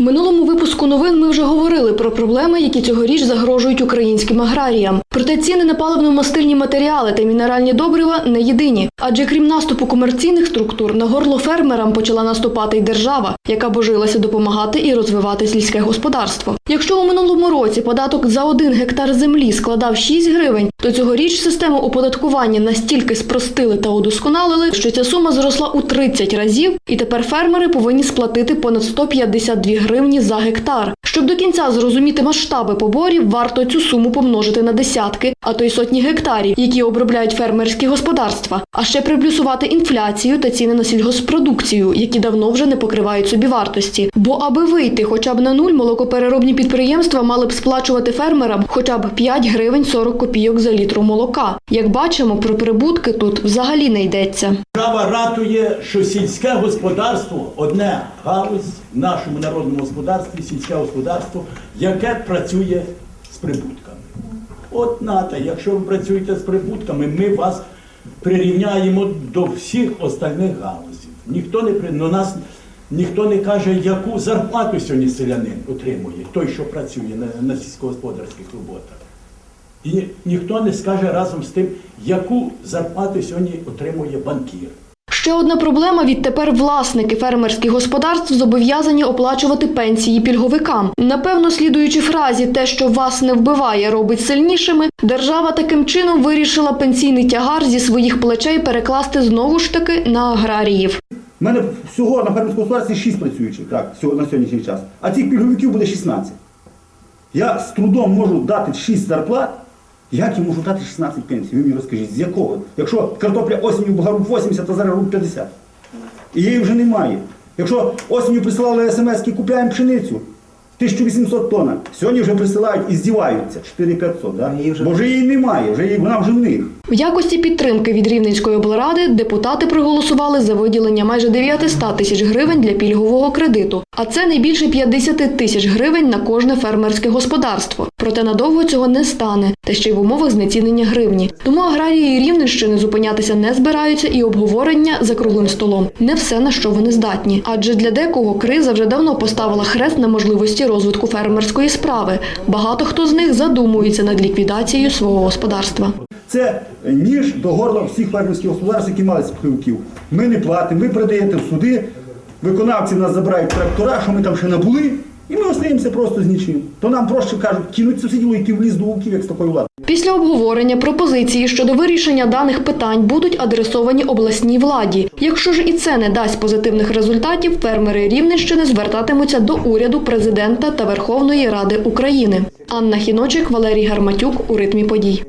Минулому випуску новин ми вже говорили про проблеми, які цьогоріч загрожують українським аграріям. Проте ціни на паливно-мастильні матеріали та мінеральні добрива не єдині. Адже крім наступу комерційних структур, на горло фермерам почала наступати й держава, яка божилася допомагати і розвивати сільське господарство. Якщо у минулому році податок за один гектар землі складав 6 гривень, то цьогоріч систему оподаткування настільки спростили та удосконалили, що ця сума зросла у 30 разів, і тепер фермери повинні сплатити понад 152 гривні за гектар. Щоб до кінця зрозуміти масштаби поборів, варто цю суму помножити на десятки, а то й сотні гектарів, які обробляють фермерські господарства, а ще приплюсувати інфляцію та ціни на сільгоспродукцію, які давно вже не покривають собівартості. Бо аби вийти хоча б на нуль, молокопереробні підприємства мали б сплачувати фермерам хоча б 5 гривень 40 копійок за літру молока. Як бачимо, про прибутки тут взагалі не йдеться. Держава ратує, що сільське господарство одне галузь в нашому народному господарстві, сільське господарство, яке працює з прибутками. От нате, якщо ви працюєте з прибутками, ми вас прирівняємо до всіх остальних галузів. Ніхто не при... нас ніхто не каже, яку зарплату сьогодні селянин отримує, той, що працює на, на сільськогосподарських роботах. І ніхто не скаже разом з тим, яку зарплату сьогодні отримує банкір. Ще одна проблема відтепер власники фермерських господарств зобов'язані оплачувати пенсії пільговикам. Напевно, слідуючи фразі те, що вас не вбиває, робить сильнішими, держава таким чином вирішила пенсійний тягар зі своїх плечей перекласти знову ж таки на аграріїв. У мене всього на фермерському господарстві 6 працюючих так, на сьогоднішній час. А цих пільговиків буде 16. Я з трудом можу дати 6 зарплат, як я можу дати 16 пенсій? Ви мені розкажіть, з якого? Якщо картопля осінню була руб 80, то зараз руб 50. І її вже немає. Якщо осінню присилали смс купляємо пшеницю, 1800 тонн. Сьогодні вже присилають і здіваються 4500, да? бо вже її немає, вже її, вона вже в них. В якості підтримки від Рівненської облради депутати проголосували за виділення майже 900 тисяч гривень для пільгового кредиту, а це не більше 50 тисяч гривень на кожне фермерське господарство. Проте надовго цього не стане, та ще й в умовах знецінення гривні. Тому аграрії Рівненщини зупинятися не збираються і обговорення за круглим столом не все на що вони здатні. Адже для декого криза вже давно поставила хрест на можливості розвитку фермерської справи. Багато хто з них задумується над ліквідацією свого господарства. Це ніж до горла всіх фермерських господарств, які мали співків. Ми не платимо, ви передаєте в суди, виконавці нас забирають трактора, що ми там ще набули, ми просто з нічим. То нам проще кажуть, кинуть сусідів і йти в ліс до вовків, як з такою владою. Після обговорення пропозиції щодо вирішення даних питань будуть адресовані обласній владі. Якщо ж і це не дасть позитивних результатів, фермери Рівненщини звертатимуться до уряду, президента та Верховної Ради України. Анна Хіночик, Валерій Гарматюк у ритмі подій.